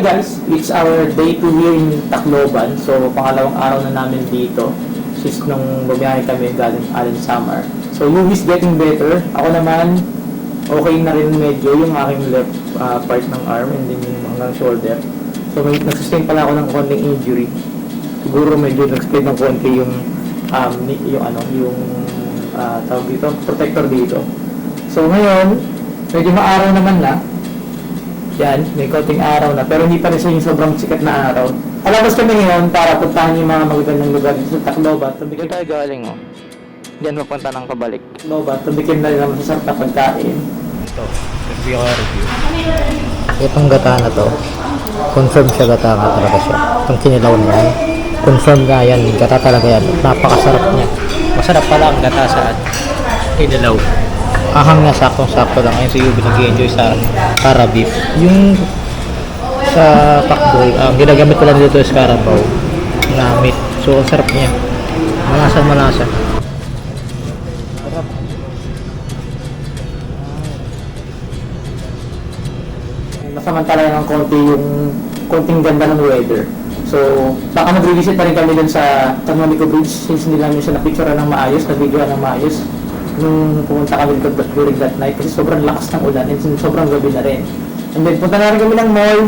Guys, it's our day 2 here in Tacloban. So, pangalawang araw na namin dito. Since nung bumiyahe kami galing Allen Summer. So, Yubi is getting better. Ako naman, okay na rin medyo yung aking left ah, part ng arm and then yung hanggang shoulder. So, may, nagsustain pala ako ng konting injury. Siguro medyo nag-spread ng konti yung um, yung ano, yung ah, tawag dito, protector dito. So, ngayon, medyo maaraw naman na. Yan, may konting araw na. Pero hindi pa rin siya yung sobrang sikat na araw. Palabas kami ngayon para puntahan yung mga magagandang lugar dito sa Tacloban. Tubikin tayo galing, oh. Diyan mapunta ng pabalik. Tacloban, tubikin na rin ang masasarap na pagkain. Ito, review ko review. Itong gata na to, confirm siya gata nga talaga siya. Itong kinilaw na yan, confirm nga yan, gata talaga yan. Napakasarap niya. Masarap pala ang gata sa kinilaw. Ahang na saktong-sakto lang. Ayun si Yubi nag-enjoy sa Cara Beef. Yung sa Pakboy, ang ginagamit ko lang dito is Carabao na meat. So, ang sarap niya. Malasa malasa. Sarap. Nasamantala ng konti yung konting ganda ng weather. So, baka mag-revisit pa rin kami dun sa Canonico Bridge since hindi namin siya na-picture ng maayos, na-video ng maayos nung pumunta kami dito during that night kasi sobrang lakas ng ulan and sobrang gabi na rin. And then, punta na rin kami ng mall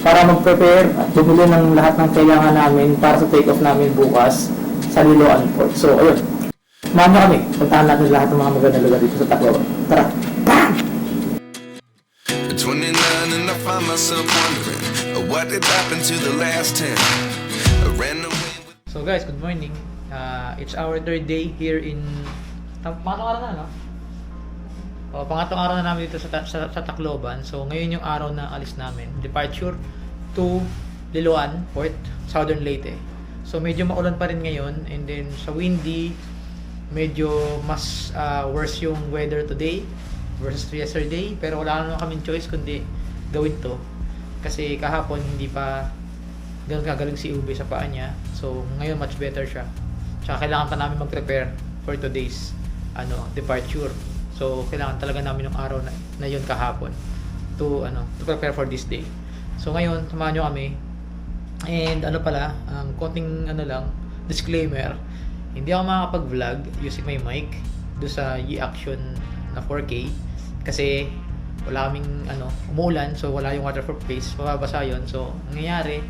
para mag-prepare at bumili ng lahat ng kailangan namin para sa take-off namin bukas sa Liloan Port. So, ayun. Samahan niyo kami. Puntahan natin lahat ng mga magandang lugar dito sa Tacloban. Tara! At 29 and I find myself wondering uh, what did happen to the last 10. I ran away with So guys, good morning. Uh, it's our third day here in... Pangatlong araw na, no? O, pangatlong araw na namin dito sa, sa, sa Tacloban. So ngayon yung araw na alis namin. Departure to Liloan Port, Southern Leyte. So medyo maulan pa rin ngayon and then sa windy, medyo mas uh, worse yung weather today versus yesterday. Pero wala naman kaming choice kundi gawin to. Kasi kahapon hindi pa ganun kagaling si Ube sa paa niya. So, ngayon much better siya. Tsaka kailangan pa namin mag-prepare for today's ano, departure. So, kailangan talaga namin yung araw na, na yun kahapon to ano, to prepare for this day. So, ngayon, samahan nyo kami. And ano pala, um, konting ano lang, disclaimer. Hindi ako makakapag-vlog using my mic do sa E-Action na 4K kasi wala kaming ano, umuulan so wala yung waterproof face, mababasa yon So, ang nangyayari,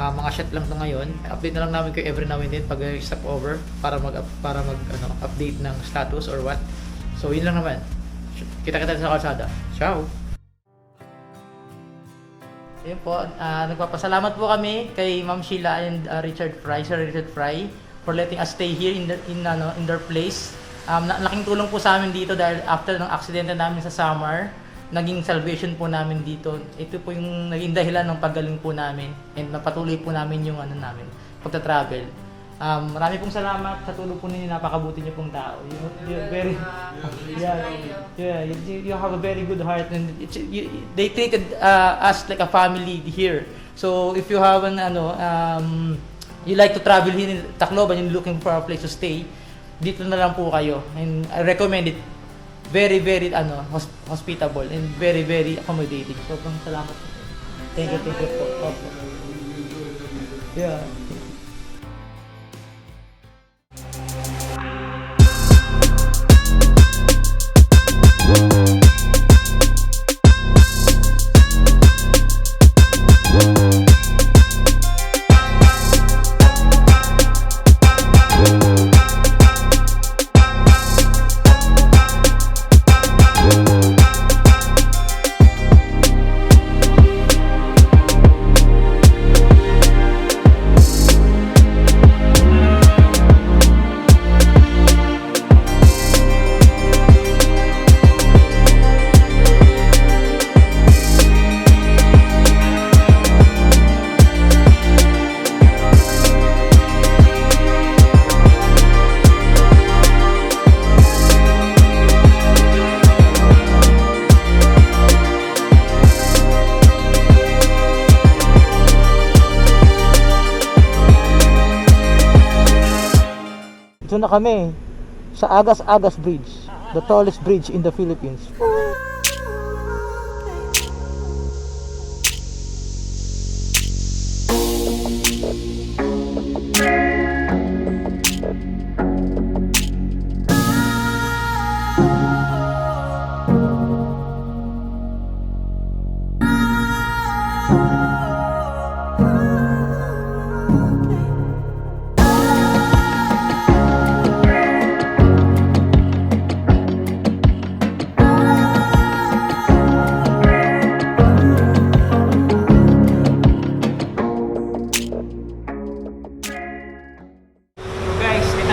ah, mga shot lang to ngayon. Update na lang namin kayo every now and then pag stop over para mag para mag ano, update ng status or what. So, yun lang naman. Kita-kita sa kalsada. Ciao. Ayun po, ah, nagpapasalamat po kami kay Ma'am Sheila and ah, Richard Fry, Sir Richard Fry for letting us stay here in the, in ano in their place. Um, laking tulong po sa amin dito dahil after ng aksidente namin sa summer, naging salvation po namin dito. Ito po yung naging dahilan ng paggaling po namin and napatuloy po namin yung ano namin, pagta-travel. Um, marami pong salamat sa tulong po ninyo, napakabuti niyo pong tao. You, you're very, yeah, yeah, you, you have a very good heart and it's, you, they treated uh, us like a family here. So if you have an ano, um, you like to travel here in Tacloban and looking for a place to stay, dito na lang po kayo. And I recommend it. Very, very ano, hos- hospitable and very, very accommodating. Sobrang salamat. Thank you, thank you po. Opo. Yeah. Ito na kami sa Agas-Agas Bridge, the tallest bridge in the Philippines.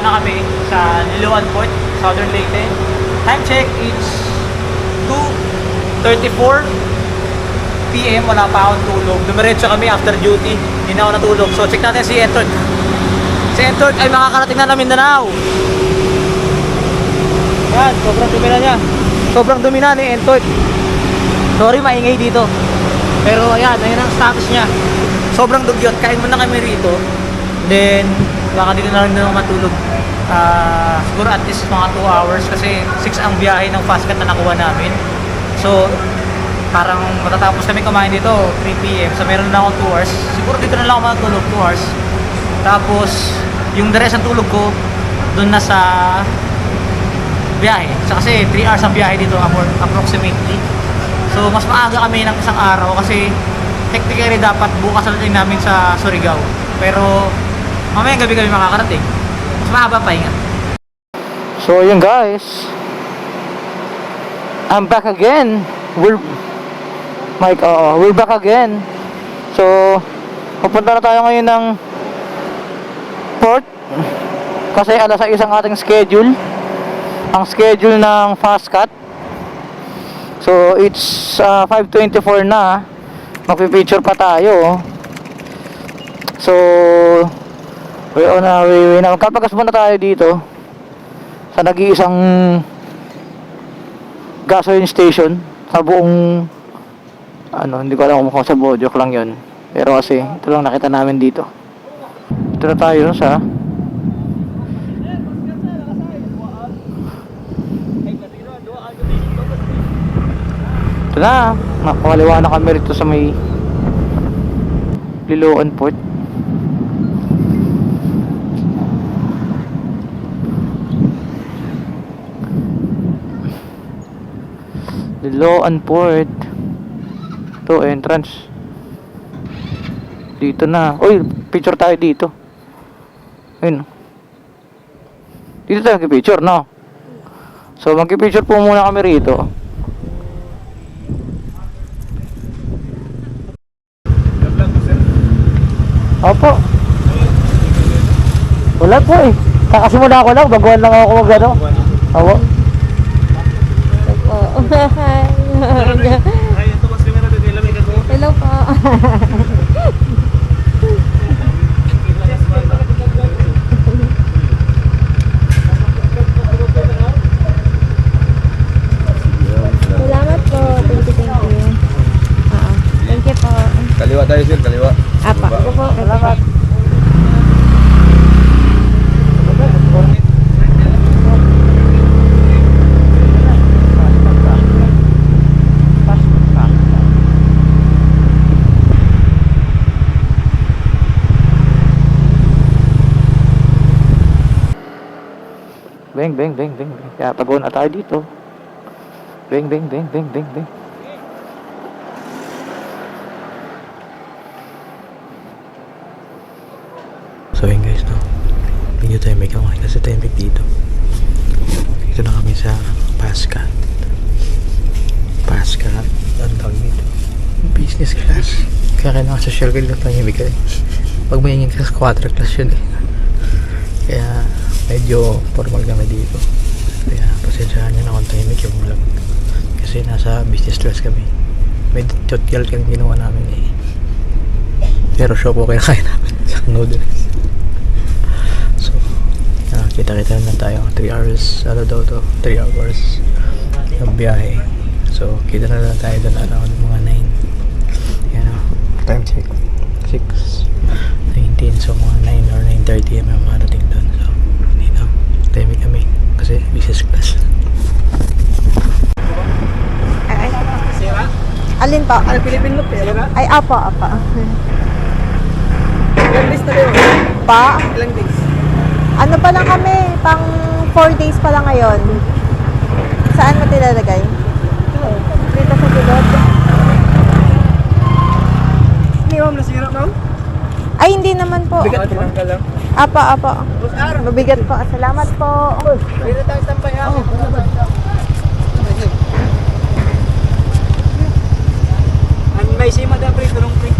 Na kami sa Liloan Port, Southern Leyte. Time check, it's 2.34 PM, wala pa akong tulog. Dumiretso kami after duty, hindi na ako natulog. So check natin si Entorg. Si Entorg ay makakarating na namin Mindanao. Yan, sobrang dumi na niya. Sobrang dumi na ni Entorg. Sorry, maingay dito. Pero ayan, ayan ang status niya. Sobrang dugyot. Kain muna kami rito. Then, baka dito na lang din matulog. Ah, siguro at least mga 2 hours kasi 6 ang biyahe ng fast cut na nakuha namin. So, parang matatapos kami kumain dito 3 p.m. So, meron na akong 2 hours. Siguro dito na lang ako matulog 2 hours. Tapos, yung rest ng tulog ko, doon na sa biyahe. So, kasi 3 hours ang biyahe dito appro- approximately. So, mas maaga kami ng isang araw kasi technically dapat bukas na namin sa Surigao. Pero, mamaya gabi kami makakarating. Mas mahaba pa nga. So yun guys. I'm back again. We're Mike, oo, we're back again. So pupunta na tayo ngayon ng port kasi alas 6 ang ating schedule. Ang schedule ng fast cut. So it's uh, 5:24 na. Magpi-picture pa tayo. So we're on our way na. Magkapagas muna tayo dito sa nag-iisang gasoline station sa buong ano, hindi ko alam kung sa Bodyok lang yon pero kasi ito lang nakita namin dito. Ito na tayo sa ito na nakakaliwa na kami rito sa may Liloan Port Liloan Port. To entrance. Dito na. Uy, picture tayo dito. Ayun. Dito tayo picture, no? So, magki-picture po muna kami rito. Opo. Wala po eh. Kakasimula ko lang, baguhan lang ako mag ano. Opo. Hello po. Salamat po. Thank you, thank you. Oo. Thank you po. Kaliwa tayo sir, kaliwa. Apa. Salamat. Beng, beng, beng, beng, beng. Kaya tago na tayo dito. Beng, beng, beng, beng, beng, beng. So yun guys, no? Medyo may kamay kasi may dito. Dito na kami sa Pascat. Pascat. Ano tawag dito? Business class. Kaya kailangan sa shell lang tayo ibigay. Pag may ingin ka sa quarter class yun eh. Kaya medyo formal kami dito. Kaya pasensyahan nyo na kung tahimik yung vlog. Kasi nasa business class kami. May tutorial kami ginawa namin eh. Pero show po kaya kaya namin sa noodles. So, ah, kita-kita na tayo. 3 hours, ano daw to? 3 hours ng biyahe. So, kita na lang tayo doon around mga 9. Yan o. Time check. 6. 19. So, mga 9 or 9.30 may marating doon. So, dito. Time kami. Kasi business class. Ay, ay. Alin po? Ay, Philippine Loop Ay, apo, apo. Ilang days na rin. Pa? Ilang days? Ano pa lang kami? Pang 4 days pa lang ngayon. Saan mo tilalagay? Dito sa gilid? Hindi ma'am, nasira ma'am. Ay, hindi naman po. Bigat lang Apa, apa. Mabigat po. Salamat po. Pwede tayo tambay ha. Ang may si Madam Pre, tulong Pre.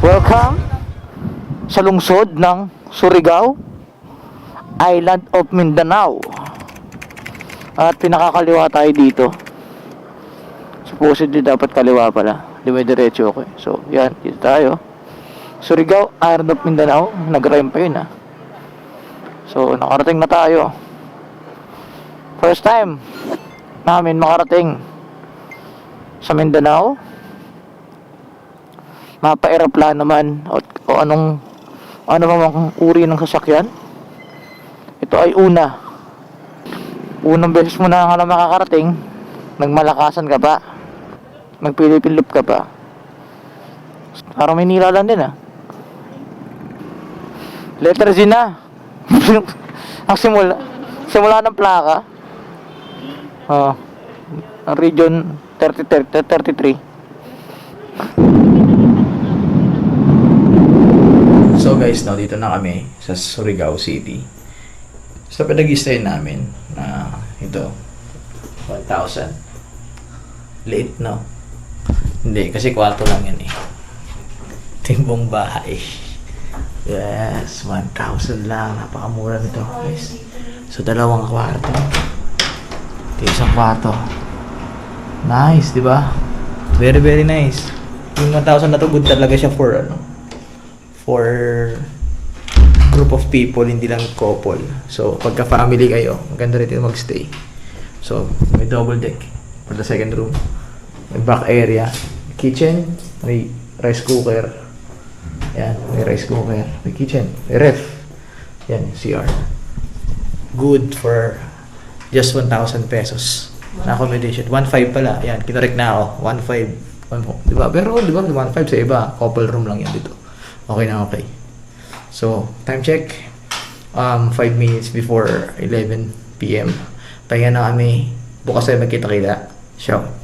Welcome sa lungsod ng Surigao, Island of Mindanao. At pinakakaliwa tayo dito. Supposedly dapat kaliwa pala. Di may diretso ako eh. So, yan. Dito tayo. Surigao, Island of Mindanao. Nag-rhyme pa yun ah. So, nakarating na tayo. First time namin makarating sa Mindanao mapa-aeroplano man o, o anong ano mang uri ng sasakyan ito ay una unang beses mo na nga makakarating nagmalakasan ka pa nagpilipilip ka pa parang Maynila lang din ah letter Z na ang simula simula ng plaka oh ang region 30, 33 So guys, now dito na kami sa Surigao City. So pinag-stay namin na ito 1,000. Late no? Hindi, kasi kwarto lang yan eh. Timbong bahay. Yes, 1,000 lang. Napakamura nito guys. So dalawang kwarto. Ito isang kwarto. Nice, di ba? Very, very nice. Yung 1,000 na to, good talaga siya for ano, for group of people, hindi lang couple. So, pagka family kayo, maganda rin dito magstay. So, may double deck for the second room. May back area, kitchen, may rice cooker. Yan, may rice cooker. May kitchen, may ref. Yan, CR. Good for just 1,000 pesos na accommodation. 1.5 pala. Yan, kinorek na ako. 1.5. 1.5. Diba? Pero, di ba, 1.5 sa iba. Couple room lang yan dito. Okay na okay. So, time check. Um, 5 minutes before 11 p.m. Pahinga na kami. Bukas tayo magkita-kita. Ciao.